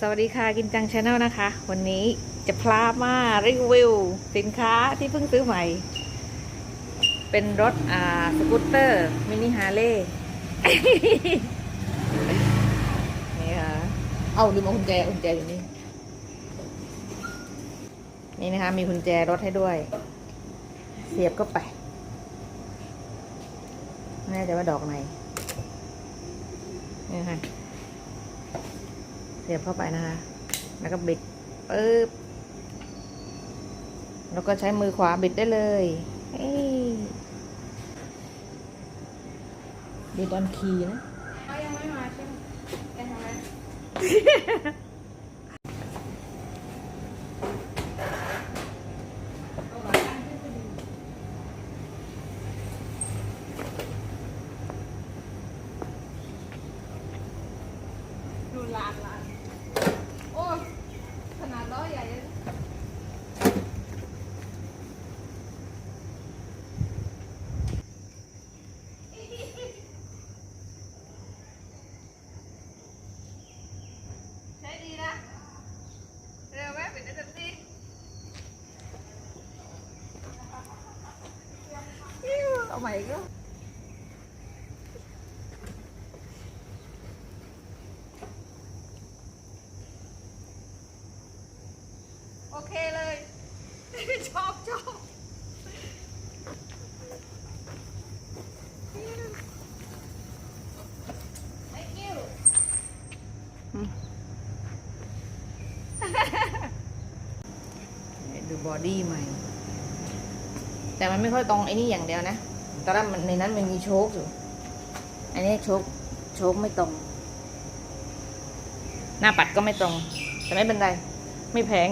สวัสดีค่ะกินจังชาแนลนะคะ วันนี้จะพลามารีวิวสินค้าที่เพิ่งซื้อใหม่ เป็นรถอ่าสกูตเตอร์ มินิฮาร์เลยนี่ค่ะ เอาลืมเอากุญแจกุญแจอยู่นี่ นี่นะคะ มีกุญแจรถให้ด้วย เสียบก็ไปไม่แน่ใจว่าดอกไหนนี่ค่ะ เสียบเข้าไปนะคะ แล้วก็บิดปึ๊บ แล้วก็ใช้มือขวาบิดได้เลยเฮ้ยบิดออนคีนะยังไม่มาใช่ไหมยังทำไมดูลานลานโอ้ยขนาดล้อใหญ่เลยใช้ดีนะ เร็วไหมเป็นได้เต็มที่อิ๊ว เอาใหม่ก็โอเคเลย ชอบชอบ Thank you ดูบอดี้ใหม่ แต่มันไม่ค่อยตรงไอ้นี่อย่างเดียวนะ ตอนแรกมันในนั้นมันมีโชคอยู่ อันนี้โชคโชคไม่ตรง หน้าปัดก็ไม่ตรง แต่ไม่เป็นไร ไม่แพง